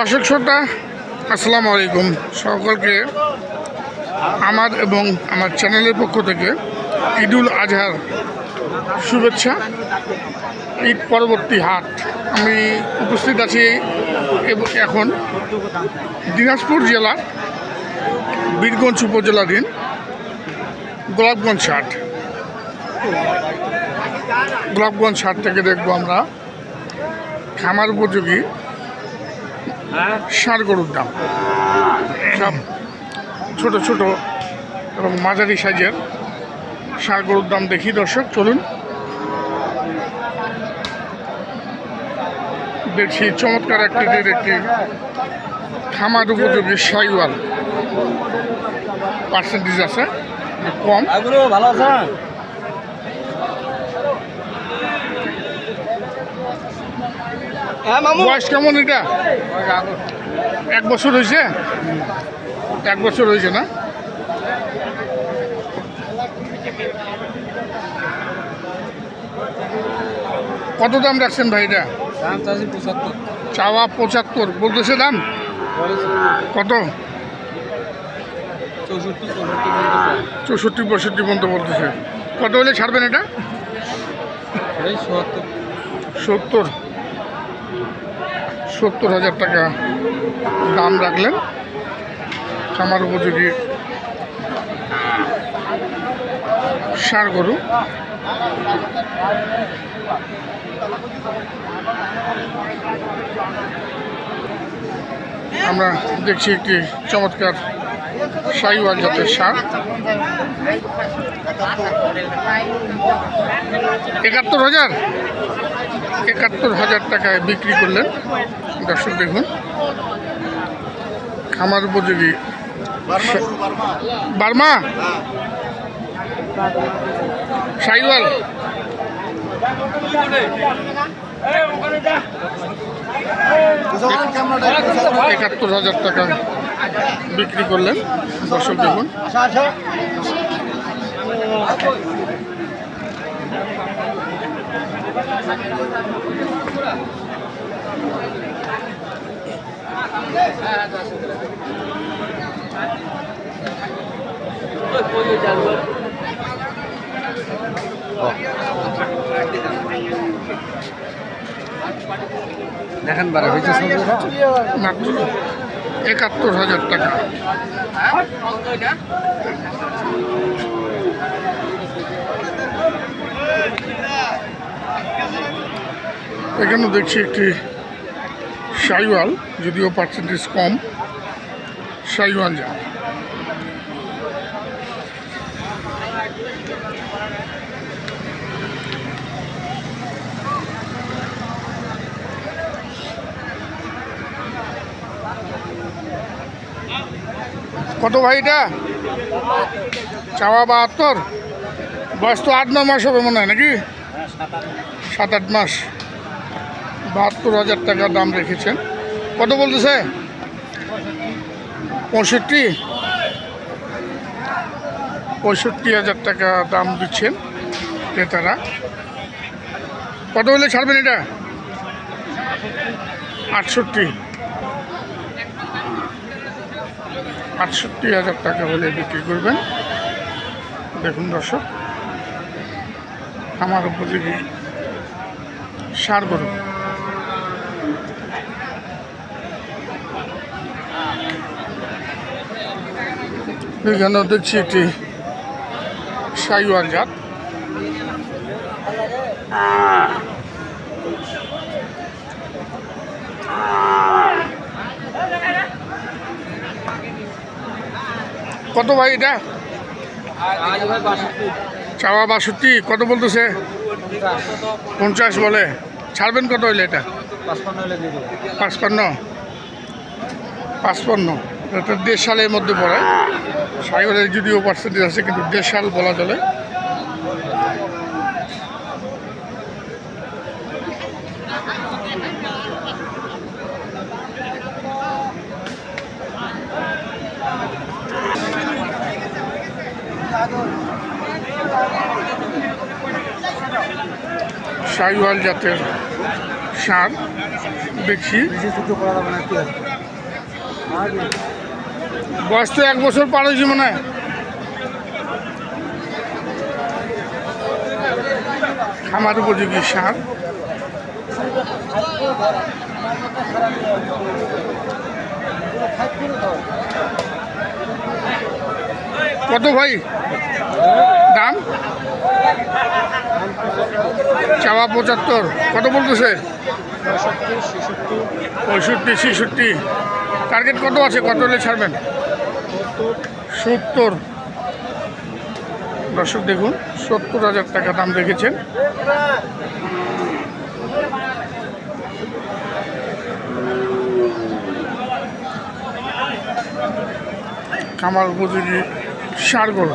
দর্শক শ্রোতা, আসসালামু আলাইকুম। সকলকে আমার এবং আমার চ্যানেলের পক্ষ থেকে ঈদুল আজহার শুভেচ্ছা, ঈদ পরবর্তী হাট। আমি উপস্থিত আছি এখন দিনাজপুর জেলার বীরগঞ্জ উপজেলাধীন গোলাপগঞ্জ হাট। গোলাপগঞ্জ হাট থেকে দেখব আমরা খামার উপযোগী ষাঁড় গরুর দাম। সব ছোট ছোট এবং মাঝারি সাইজের ষাঁড় গরুর দাম দেখি দর্শক চলুন। দেখছি চমৎকার আকৃতির একটি খামার উপযোগী সাইওয়াল। পার্সেন্টেজ আছে একটু কম। ভালো আছে হ্যাঁ মামু বয়স কেমন এটা? এক বছর হয়েছে? এক বছর হয়েছে না? কত দাম রাখছেন ভাই এটা? চাওয়া পঁচাত্তর। বলতেছে দাম? কত? চৌষট্টি পঁয়ষট্টি পর্যন্ত বলতেছে। কত হলে ছাড়বেন এটা? এই সত্তর। সত্তর হাজার টাকা দাম রাখলেন খামার উপযোগী সার গরু। আমরা দেখছি একটি চমৎকার সাইওয়াল জাতের সার একাত্তর হাজার? একাত্তর হাজার টাকায় বিক্রি করলেন। দর্শক দেখুন, খামার উপযোগী বার্মা? সাইওয়াল একাত্তর হাজার টাকা বিক্রি করলেন দর্শক দেখুন। দেখেন বারে হয়েছে মাত্র একাত্তর হাজার টাকা। এখানে দেখছি একটি সাইওয়াল যদিও পার্সেন্টেজ কম সাইওয়াল যা কত ভাই এটা? চাওয়া বাহাত্তর? বয়স তো আট, ন মাস হবে মনে হয় নাকি? সাত আট মাস। বাহাত্তর হাজার টাকা দাম রেখেছেন। কত বলতেছে? পঁয়ষট্টি? পঁয়ষট্টি হাজার টাকা দাম দিচ্ছেন ক্রেতারা। কত হলে ছাড়বেন এটা? আটষট্টি। আটষট্টি হাজার টাকা হলে বিক্রি করবেন। দেখুন দর্শক, আমার উপযোগী সার গরু। এখানেও দেখছি একটি সাইওয়াল জাত। কত ভাই এটা? চাওয়া বাষট্টি, কত বলতেছে? পঞ্চাশ বলে। ছাড়বেন কত হইলে এটা? পাঁচপান্ন। পাঁচপান্ন। এটা দেড় সালের মধ্যে পড়ে। সাইকেলের যদিও পার্সেন্টেজ আছে, কিন্তু দেড় সাল বলা চলে। শাহিওয়াল জাতের সার দেখছি বয়স তো এক বছর পার হয়েছে মনে খামার উপযোগী সার। কত ভাই? দাম? চাওয়া পঁচাত্তর। কত বলতেছে? পঁয়ষট্টি, ছেষট্টি। টার্গেট কত আছে? কত হলে ছাড়বেন? সত্তর। দর্শক দেখুন, সত্তর হাজার টাকা দাম রেখেছেন। কামার উপযোগী সার সারগুলো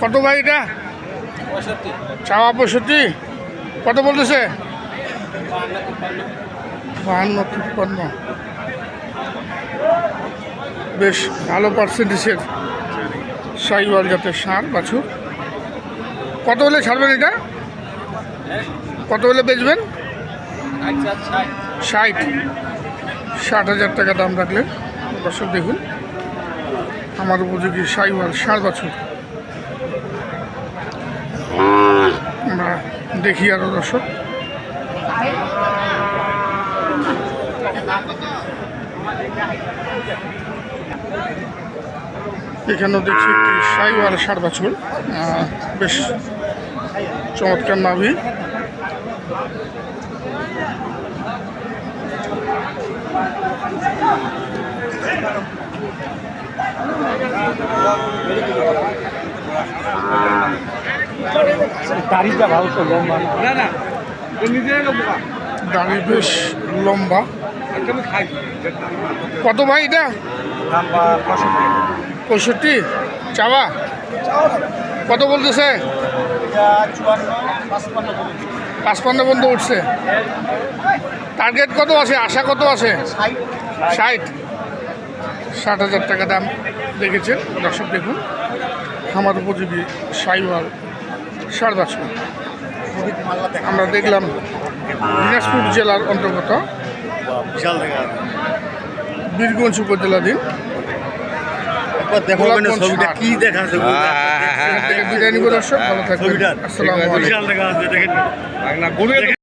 কত ভাই এটা? চাওয়া পঁয়ষট্টি। কত বলতেছে? বাহান্ন তিপ্পান্ন। বেশ ভালো পার্সেন্টেজের সাইওয়াল জাতের সার বাছুর। কত হলে ছাড়বেন এটা? কত হলে বেচবেন? ষাট। ষাট হাজার টাকা দাম রাখলে দর্শক দেখুন আমার উপযোগী সাইওয়াল ষাট বছর। আমরা দেখি আরও দর্শক। এখানেও দেখছি একটি সাইওয়াল ষাট বছর। বেশ চমৎকার নাভি। দাড়িটা ভালো তো লম্বা না? না দাড়ি বেশ লম্বা। কত ভাই এটা? দাম পঁয়ষট্টি? চাওয়া? কত বলতেছে? পাঁচপান্ন পর্যন্ত উঠছে। টার্গেট কত আছে? আশা কত আছে? ষাট। ষাট। হাজার টাকা দাম দেখেছেন। দর্শক দেখুন আমার উপযোগী সাইওয়াল ষাট বছর। আমরা দেখলাম দিনাজপুর জেলার অন্তর্গত। বিশাল বীরগঞ্জ উপজেলাধীন। একবার দেখো ছবিটা কি দেখা আছে এখান থেকে বিদায় দর্শক ভালো থাকবেন। আসসালামু আলাইকুম।